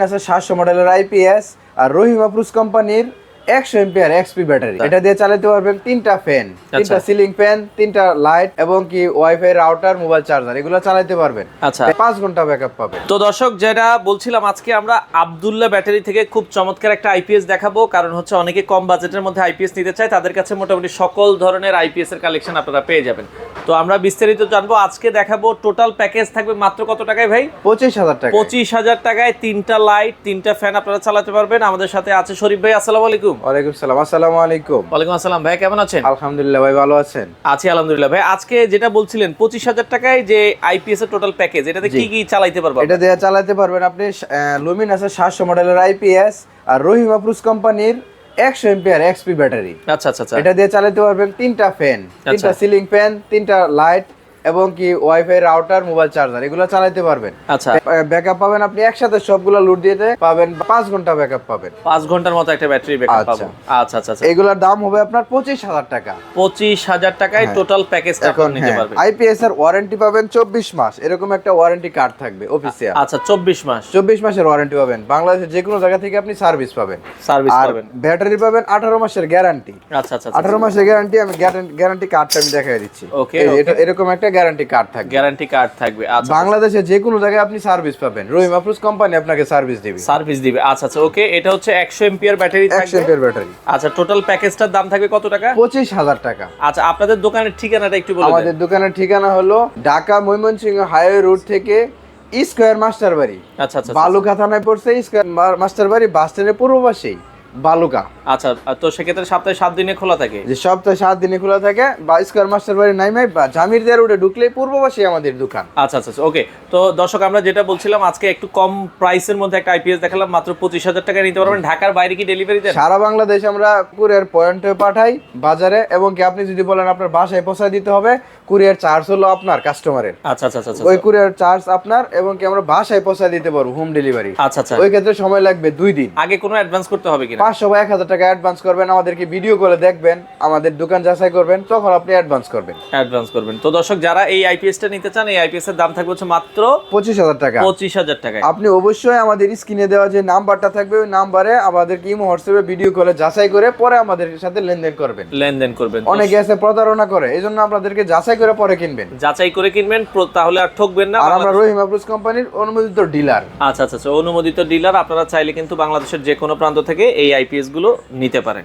আছে সাতশো মডেলের আইপিএস আর রহিমা প্রুস কোম্পানির একশো এমপিআর এক্সপি ব্যাটারি এটা দিয়ে চালাতে পারবেন তিনটা ফ্যান তিনটা সিলিং ফ্যান তিনটা লাইট এবং কি ওয়াইফাই রাউটার মোবাইল চার্জার এগুলো চালাতে পারবেন। আচ্ছা। পাঁচ ঘণ্টা ব্যাকআপ পাবেন। তো দর্শক যেটা বলছিলাম আজকে আমরা আবদুল্লাহ ব্যাটারি থেকে খুব চমৎকার একটা আইপিএস দেখাবো। কারণ হচ্ছে অনেকে কম বাজেটের মধ্যে আইপিএস নিতে চায়। তাদের কাছে মোটামুটি সকল ধরনের আইপিএস এর কালেকশন আপনারা পেয়ে যাবেন। তো আমরা বিস্তারিত জানব। আজকে দেখাবো টোটাল প্যাকেজ থাকবে মাত্র কত টাকায় ভাই? পঁচিশ হাজার টাকা পঁচিশ হাজার টাকায় তিনটা লাইট তিনটা ফ্যান আপনারা চালাতে পারবেন। আমাদের সাথে আছে শরীফ ভাই আসসালামু আলাইকুম। ওয়ালাইকুম সালাম। আসসালামু আলাইকুম। ওয়ালাইকুম আসসালাম। ভাই কেমন আছেন? আলহামদুলিল্লাহ ভাই ভালো আছেন? আছি আলহামদুলিল্লাহ। ভাই আজকে যেটা বলছিলেন পঁচিশ হাজার টাকায় যে আইপিএস এর টোটাল প্যাকেজ এটাতে কি কি চালাইতে পারব এটা দিয়ে চালাতে পারবেন আপনি লুমিন আছে সাতশো মডেলের আইপিএস আর রহিমা প্রুস কোম্পানির একশো এমপিআর এক্সপি ব্যাটারি আচ্ছা আচ্ছা এটা দিয়ে চালাতে পারবেন তিনটা ফ্যান তিনটা আচ্ছা। সিলিং ফ্যান তিনটা লাইট এবং কি ওয়াইফাই রাউটার মোবাইল চার্জার এগুলো চালাতে পারবেন। আচ্ছা। ব্যাকআপ পাবেন আপনি একসাথে সবগুলো লুট দিতে পাবেন পাঁচ ঘণ্টা ব্যাকআপ পাবেন। পাঁচ ঘণ্টার মতো একটা ব্যাটারি ব্যাকআপ আচ্ছা। পাবো। আচ্ছা আচ্ছা আচ্ছা। এগুলোর দাম হবে আপনার পঁচিশ হাজার টাকা। পঁচিশ হাজার টাকায় হ্যাঁ। টোটাল প্যাকেজটা আপনি নিতে পারবেন। আইপিএস এর ওয়ারেন্টি পাবেন চব্বিশ মাস। এরকম একটা ওয়ারেন্টি কার্ড থাকবে অফিসিয়াল আচ্ছা চব্বিশ মাস। চব্বিশ মাসের ওয়ারেন্টি পাবেন। বাংলাদেশের যে কোনো জায়গা থেকে আপনি সার্ভিস পাবেন। সার্ভিস পাবেন। ব্যাটারি পাবেন আঠারো মাসের গ্যারান্টি আচ্ছা আচ্ছা আচ্ছা। আঠারো মাসের গ্যারান্টি আমি গ্যারান্টি কার্ডটা আমি দেখাই দিচ্ছি. এটা- এরকম একটা গ্যারান্টি কার্ড থাকবে। গ্যারান্টি কার্ড থাকবে। আচ্ছা বাংলাদেশে যে কোনো জায়গায় আপনি সার্ভিস পাবেন। রহিম আফরুজ কোম্পানি আপনাকে সার্ভিস দিবে। সার্ভিস দিবে। আচ্ছা আচ্ছা ওকে এটা হচ্ছে একশো এমপিআর ব্যাটারি থাকবে। এমপিয়ার ব্যাটারি আচ্ছা টোটাল প্যাকেজটার দাম থাকবে কত টাকা? পঁচিশ হাজার টাকা। আচ্ছা আপনাদের দোকানের ঠিকানাটা একটু বলে আমাদের দোকানের ঠিকানা হলো ঢাকা ময়মনসিংহ হাইওয়ে রোড থেকে স্কোয়ার মাস্টার বাড়ি আচ্ছা আচ্ছা আচ্ছা। বালুকা থানায় পড়ছে স্কোয়ার মাস্টার বাড়ি বাস স্ট্যান্ডের পূর্ব পাশেই বালুকা আচ্ছা তো সেক্ষেত্রে সপ্তাহে সাত দিনে খোলা থাকে? যে সপ্তাহে সাত দিনে খোলা থাকে বা স্কোয়ার মাস্টার বাড়ি নাইমাই বা জামির দেয়ার রোডে ঢুকলেই পূর্ব পাশেই আমাদের দোকান। আচ্ছা আচ্ছা ওকে তো দর্শক আমরা যেটা বলছিলাম আজকে একটু কম প্রাইসের মধ্যে একটা আইপিএস দেখালাম মাত্র পঁচিশ হাজার টাকা নিতে পারবেন। ঢাকার বাইরে কি ডেলিভারি দেন? সারা বাংলাদেশ আমরা কুরিয়ার পয়েন্টে পাঠাই বাজারে এবং কি আপনি যদি বলেন আপনার বাসায় পৌঁছায় দিতে হবে কুরিয়ার চার্জ হলো আপনার কাস্টমারের আচ্ছা আচ্ছা আচ্ছা ওই কুরিয়ার চার্জ আপনার এবং কি আমরা বাসায় পৌঁছায় দিতে পারব হোম ডেলিভারি আচ্ছা আচ্ছা। ওই ক্ষেত্রে সময় লাগবে দুই দিন। আগে কোনো অ্যাডভান্স করতে হবে কিনা? পাঁচশো বা এক হাজার টাকা অ্যাডভান্স করবেন আমাদেরকে ভিডিও করে দেখবেন আমাদের দোকান যাচাই করবেন তখন আপনি অ্যাডভান্স করবেন। অ্যাডভান্স করবেন। তো দর্শক যারা এই আইপিএসটা নিতে চান এই আইপিএস এর দাম থাকবে হচ্ছে মাত্র পঁচিশ হাজার টাকা। পঁচিশ হাজার টাকায়। আপনি অবশ্যই আমাদের স্ক্রিনে দেওয়া যে নাম্বারটা থাকবে ওই নাম্বারে আমাদেরকে ইমো হোয়াটসঅ্যাপে ভিডিও করে যাচাই করে পরে আমাদের সাথে লেনদেন করবেন। লেনদেন করবেন। অনেকে আছে প্রতারণা করে এই জন্য আপনাদেরকে যাচাই করে পরে কিনবেন। যাচাই করে কিনবেন তাহলে আর ঠকবেন না। আর আমরা রহিম আব্রুজ কোম্পানির অনুমোদিত ডিলার আচ্ছা আচ্ছা আচ্ছা অনুমোদিত ডিলার আপনারা চাইলে কিন্তু বাংলাদেশের যে কোনো প্রান্ত থেকে এই আইপিএসগুলো নিতে পারেন।